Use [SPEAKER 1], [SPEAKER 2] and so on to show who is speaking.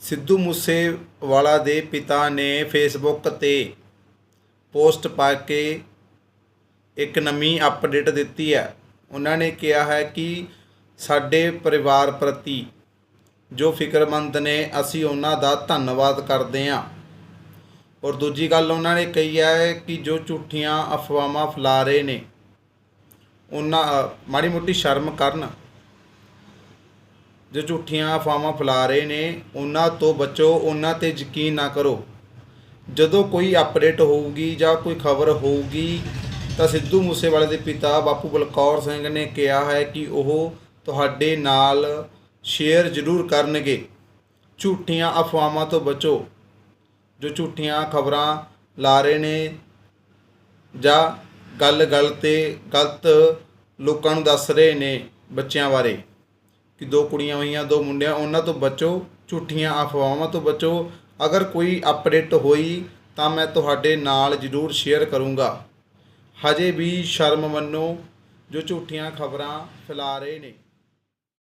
[SPEAKER 1] ਸਿੱਧੂ ਮੂਸੇਵਾਲਾ ਦੇ ਪਿਤਾ ਨੇ ਫੇਸਬੁੱਕ ਤੇ ਪੋਸਟ ਪਾ ਕੇ ਇੱਕ ਨਵੀਂ ਅਪਡੇਟ ਦਿੱਤੀ ਹੈ। ਉਹਨਾਂ ਨੇ ਕਿਹਾ ਹੈ ਕਿ ਸਾਡੇ ਪਰਿਵਾਰ ਪ੍ਰਤੀ ਜੋ ਫਿਕਰਮੰਦ ਨੇ, ਅਸੀਂ ਉਹਨਾਂ ਦਾ ਧੰਨਵਾਦ ਕਰਦੇ ਹਾਂ। ਔਰ ਦੂਜੀ ਗੱਲ ਉਹਨਾਂ ਨੇ ਕਹੀ ਹੈ ਕਿ ਜੋ ਝੂਠੀਆਂ ਅਫਵਾਹਾਂ ਫੈਲਾ ਰਹੇ ਨੇ, ਉਹਨਾਂ, ਮਾੜੀ ਮੋਟੀ ਸ਼ਰਮ ਕਰਨ। ਜੋ ਝੂਠੀਆਂ ਅਫਵਾਹਾਂ ਫੈਲਾ ਰਹੇ ਨੇ, ਉਹਨਾਂ ਤੋਂ ਬਚੋ, ਉਹਨਾਂ ਤੇ ਯਕੀਨ ਨਾ ਕਰੋ। ਜਦੋਂ ਕੋਈ ਅਪਡੇਟ ਹੋਊਗੀ ਜਾਂ ਕੋਈ ਖਬਰ ਹੋਊਗੀ, ਤਾਂ ਸਿੱਧੂ ਮੂਸੇਵਾਲੇ ਦੇ ਪਿਤਾ ਬਾਪੂ ਬਲਕੌਰ ਸਿੰਘ ਨੇ ਕਿਹਾ ਹੈ ਕਿ ਉਹ ਤੁਹਾਡੇ ਨਾਲ ਸ਼ੇਅਰ ਜ਼ਰੂਰ ਕਰਨਗੇ। ਝੂਠੀਆਂ ਅਫਵਾਹਾਂ ਤੋਂ ਬਚੋ। ਜੋ ਝੂਠੀਆਂ ਖਬਰਾਂ ਲਾ ਰਹੇ ਨੇ ਜਾਂ ਗੱਲ ਗੱਲ ਤੇ ਗਲਤ ਲੋਕਾਂ ਨੂੰ ਦੱਸ ਰਹੇ ਨੇ ਬੱਚਿਆਂ ਬਾਰੇ। ਕਿ ਦੋ ਕੁੜੀਆਂ ਹੋਈਆਂ, ਦੋ ਮੁੰਡਿਆਂ, ਉਹਨਾਂ ਤੋਂ ਬਚੋ, ਝੂਠੀਆਂ ਅਫਵਾਹਾਂ ਤੋਂ ਬਚੋ। ਅਗਰ ਕੋਈ ਅਪਡੇਟ ਹੋਈ ਤਾਂ ਮੈਂ ਤੁਹਾਡੇ ਨਾਲ ਜ਼ਰੂਰ ਸ਼ੇਅਰ ਕਰੂੰਗਾ। ਹਜੇ ਵੀ ਸ਼ਰਮ ਮੰਨੋ ਜੋ ਝੂਠੀਆਂ ਖਬਰਾਂ ਫੈਲਾ ਰਹੇ ਨੇ।